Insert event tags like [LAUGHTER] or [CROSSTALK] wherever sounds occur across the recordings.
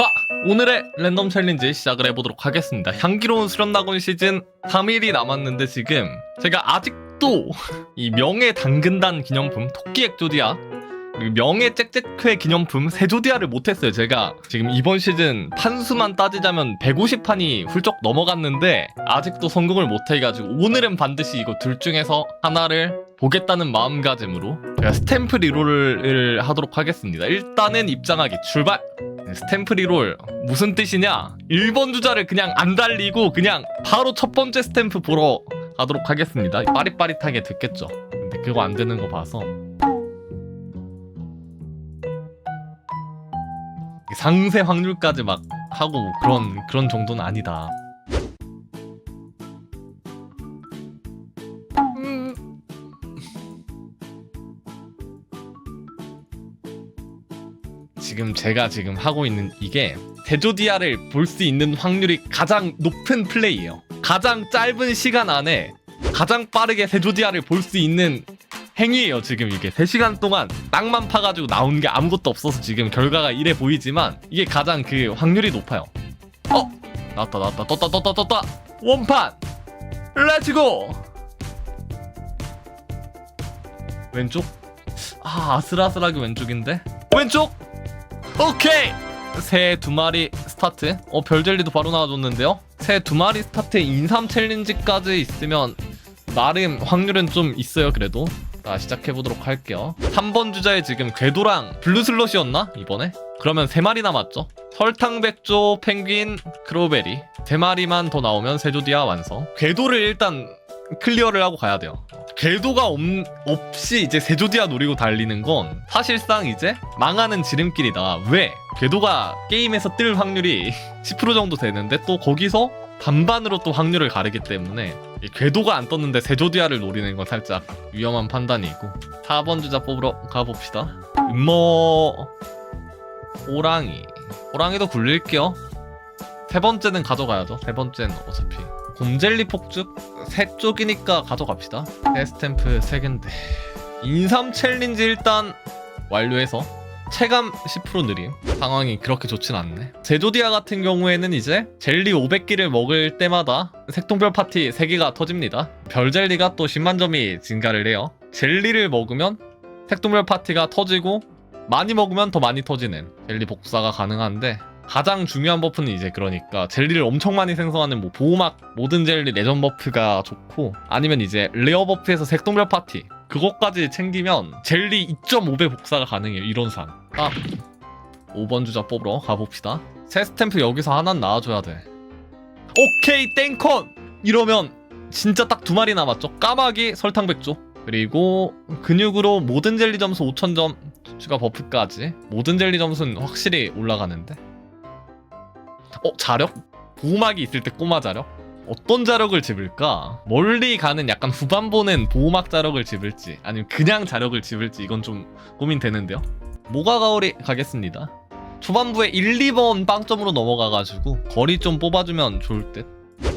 자, 오늘의 랜덤 챌린지 시작을 해보도록 하겠습니다. 향기로운 수련낙원 시즌 3일이 남았는데 지금 제가 아직도 [LAUGHS] 이 명예 당근단 기념품 토끼 액조디아 명예 짹짹회 기념품 세조디아를 못했어요. 제가 지금 이번 시즌 판수만 따지자면 150판이 훌쩍 넘어갔는데 아직도 성공을 못해가지고 오늘은 반드시 이거 둘 중에서 하나를 보겠다는 마음가짐으로 제가 스탬프 리롤을 하도록 하겠습니다. 일단은 입장하기 출발! 네, 스탬프 리롤 무슨 뜻이냐? 1번 주자를 그냥 안 달리고 그냥 바로 첫 번째 스탬프 보러 가도록 하겠습니다. 빠릿빠릿하게 듣겠죠. 근데 그거 안 되는 거 봐서 상세 확률까지 막 하고 뭐 그런 그런 정도는 아니다. 음. 지금 제가 지금 하고 있는 이게 데조디아를 볼 수 있는 확률이 가장 높은 플레이예요. 가장 짧은 시간 안에 가장 빠르게 세조디아를 볼 수 있는 행위예요 지금 이게. 3시간 동안 땅만 파가지고 나온 게 아무것도 없어서 지금 결과가 이래 보이지만 이게 가장 그 확률이 높아요. 어? 나왔다 나왔다. 떴다 떴다 떴다. 원판! 렛츠고 왼쪽? 아 아슬아슬하게 왼쪽인데? 왼쪽? 오케이! 새 두 마리 스타트. 어 별젤리도 바로 나와줬는데요? 새 두 마리 스타트 인삼 챌린지까지 있으면 나름 확률은 좀 있어요 그래도 자 시작해보도록 할게요. 3번 주자에 지금 궤도랑 블루슬롯이었나 이번에? 그러면 3마리 남았죠? 설탕백조 펭귄 크로베리. 3마리만 더 나오면 세조디아 완성. 궤도를 일단 클리어를 하고 가야 돼요. 궤도가 없, 없이 이제 세조디아 노리고 달리는 건 사실상 이제 망하는 지름길이다. 왜? 궤도가 게임에서 뜰 확률이 [LAUGHS] 10% 정도 되는데 또 거기서 반반으로 또 확률을 가르기 때문에 이 궤도가 안 떴는데 세조디아를 노리는 건 살짝 위험한 판단이고 4번 주자 뽑으러 가봅시다. 음모 호랑이. 호랑이도 굴릴게요. 세 번째는 가져가야죠. 세 번째는 어차피. 곰젤리 폭죽 세 쪽이니까 가져갑시다. 새 스탬프 세 갠데. 인삼 챌린지 일단 완료해서 체감 10% 느림 상황이 그렇게 좋진 않네. 제조디아 같은 경우에는 이제 젤리 500개를 먹을 때마다 색동별 파티 3개가 터집니다. 별젤리가 또 10만 점이 증가를 해요. 젤리를 먹으면 색동별 파티가 터지고 많이 먹으면 더 많이 터지는 젤리 복사가 가능한데 가장 중요한 버프는 이제 그러니까 젤리를 엄청 많이 생성하는 뭐 보호막 모든 젤리 내전 버프가 좋고 아니면 이제 레어 버프에서 색동별 파티 그것까지 챙기면 젤리 2.5배 복사가 가능해요 이론상. 아 5번 주자 뽑으러 가봅시다. 새 스탬프 여기서 하나 나와줘야 돼. 오케이 땡컨 이러면 진짜 딱 두 마리 남았죠? 까마귀 설탕백조. 그리고 근육으로 모든 젤리 점수 5000점 추가 버프까지. 모든 젤리 점수는 확실히 올라가는데. 어 자력? 보호막이 있을 때 꼬마 자력? 어떤 자력을 집을까? 멀리 가는 약간 후반 보는 보호막 자력을 집을지 아니면 그냥 자력을 집을지 이건 좀 고민되는데요. 모가 가오리 가겠습니다. 초반부에 1, 2번 빵점으로 넘어가가지고 거리 좀 뽑아주면 좋을 듯.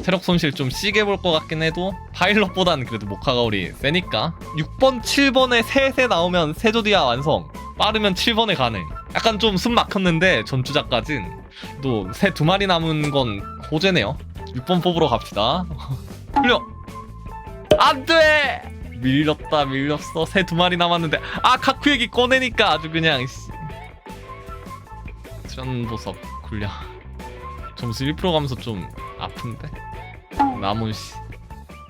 체력 손실 좀 시게 볼 것 같긴 해도 파일럿보단 그래도 모카가오리 세니까. 6번, 7번에 셋에 나오면 세조디아 완성. 빠르면 7번에 가능 약간 좀 숨 막혔는데 전투자까진 또 새 두 마리 남은 건 호재네요 6번 뽑으러 갑시다. [LAUGHS] 흘려. 안 돼! 밀렸다 밀렸어. 새 두 마리 남았는데. 아 카쿠에기 꺼내니까 아주 그냥 씨. 트런 보석 굴려. 점수 1% 가면서 좀 아픈데? 나무 씨.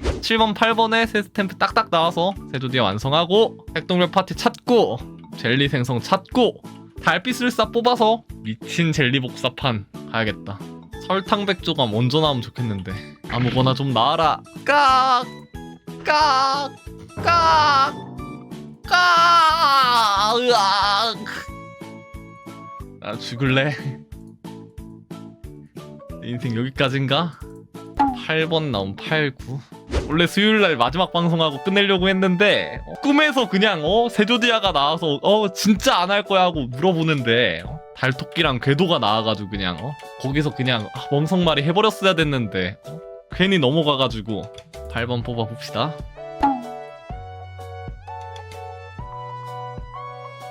7번 8번에 새 스탬프 딱딱 나와서 세조디아 완성하고 핵동별 파티 찾고 젤리 생성 찾고 달빛을 싹 뽑아서 미친 젤리 복사판 가야겠다 설탕 백조가 먼저 나오면 좋겠는데 아무거나 좀 나와라 깍! 깍! 깍! 깍! 으악! 나 죽을래 내 인생 여기까지인가? 8번 나온 8, 9 원래 수요일날 마지막 방송하고 끝내려고 했는데 어, 꿈에서 그냥 어 세조디아가 나와서 어 진짜 안 할 거야 하고 물어보는데 어, 달토끼랑 궤도가 나와가지고 그냥 어? 거기서 그냥 아, 멍석말이 해버렸어야 됐는데 어? 괜히 넘어가가지고 발번 뽑아봅시다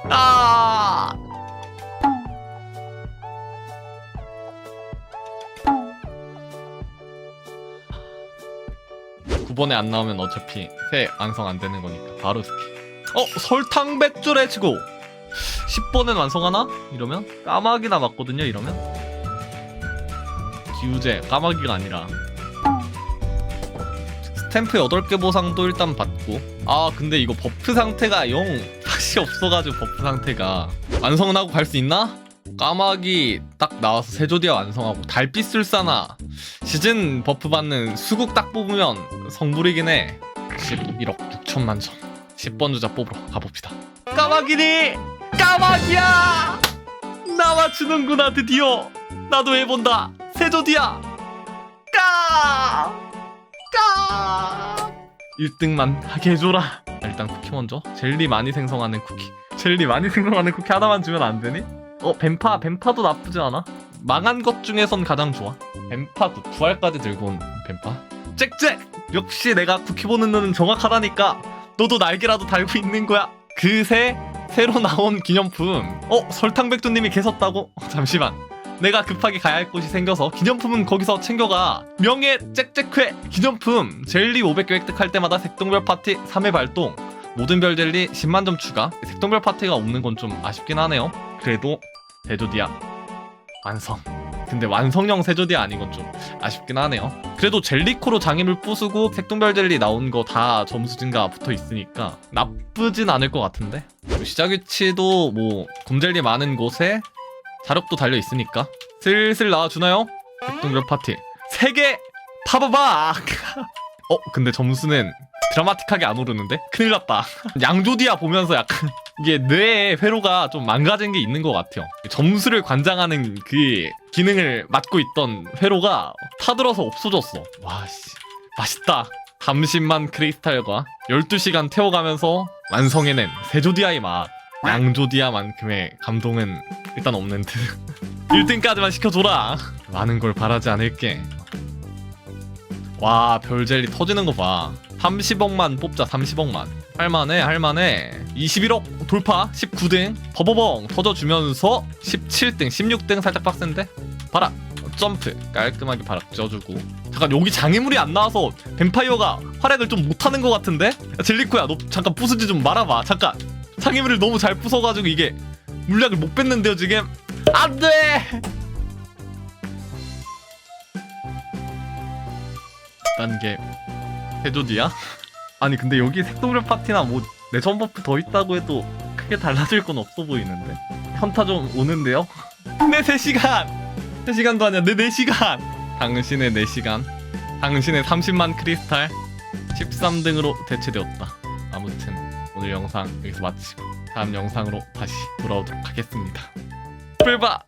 아 9번에 안 나오면 어차피 새 완성 안 되는 거니까 바로 스킵. 어 설탕 백주 레츠고. 10번엔 완성하나? 이러면? 까마귀나 맞거든요 이러면? 기우제 까마귀가 아니라. 스탬프 8개 보상도 일단 받고. 아 근데 이거 버프 상태가 영 다시 없어가지고 버프 상태가 완성은 하고 갈 수 있나? 까마귀 딱 나와서 세조디아 완성하고. 달빛술사나. 시즌 버프 받는 수국 딱 뽑으면 성불이긴 해. 11억 6천만 점. 10번 주자 뽑으러 가봅시다. 까마귀니 까마귀야! 나와주는구나 드디어. 나도 해본다. 세조디아 까! 까! 1등만 하게 해줘라. 일단 쿠키 먼저. 젤리 많이 생성하는 쿠키. 젤리 많이 생성하는 쿠키 하나만 주면 안 되니? 어 뱀파 뱀파도 나쁘지 않아? 망한 것 중에선 가장 좋아. 뱀파 구- 부활까지 들고 온 뱀파. 짹짹 역시 내가 쿠키 보는 눈은 정확하다니까. 너도 날개라도 달고 있는 거야. 그새 새로 나온 기념품. 어 설탕백두님이 계셨다고? 어, [LAUGHS] 잠시만. 내가 급하게 가야 할 곳이 생겨서 기념품은 거기서 챙겨가. 명예 짹짹회 기념품. 젤리 500개 획득할 때마다 색동별 파티 3회 발동. 모든 별 젤리 10만 점 추가. 색동별 파티가 없는 건 좀 아쉽긴 하네요. 그래도 대조디아. 완성 근데 완성형 세조디아 아닌 건 좀 아쉽긴 하네요. 그래도 젤리코로 장애물 부수고 색동별 젤리 나온 거 다 점수 증가 붙어 있으니까 나쁘진 않을 것 같은데? 시작 위치도 뭐 곰젤리 많은 곳에 자력도 달려 있으니까 슬슬 나와주나요? 색동별 파티. 3개 파바박 [LAUGHS] 어 근데 점수는 드라마틱하게 안 오르는데? 큰일 났다. [LAUGHS] 양조디아 보면서 약간 이게 뇌에 회로가 좀 망가진 게 있는 것 같아요. 점수를 관장하는 그 기능을 맡고 있던 회로가 타들어서 없어졌어. 와, 씨. 맛있다. 30만 크리스탈과 12시간 태워가면서 완성해낸 세조디아의 맛. 양조디아만큼의 감동은 일단 없는 듯. [LAUGHS] 1등까지만 시켜줘라. 많은 걸 바라지 않을게. 와, 별젤리 터지는 거 봐. 30억만 뽑자, 30억만. 할만해, 할만해. 21억 돌파, 19등. 버버벙 터져주면서 17등, 16등 살짝 빡센데? 봐라. 점프 깔끔하게 바락 쪄주고 잠깐 여기 장애물이 안 나와서 뱀파이어가 활약을 좀 못하는 것 같은데? 야, 젤리코야 너 잠깐 부수지 좀 말아봐 잠깐 장애물을 너무 잘 부숴가지고 이게 물약을 못 뺐는데요 지금 안돼 단계 해조디야? 아니 근데 여기 색동별 파티나 뭐 내전 버프 더 있다고 해도 크게 달라질 건 없어 보이는데. 현타 좀 오는데요? 내 3시간! 3시간도 아니야. 내 4시간! 당신의 4시간. 당신의 30만 크리스탈. 13등으로 대체되었다. 아무튼 오늘 영상 여기서 마치고 다음 영상으로 다시 돌아오도록 하겠습니다. 뿔바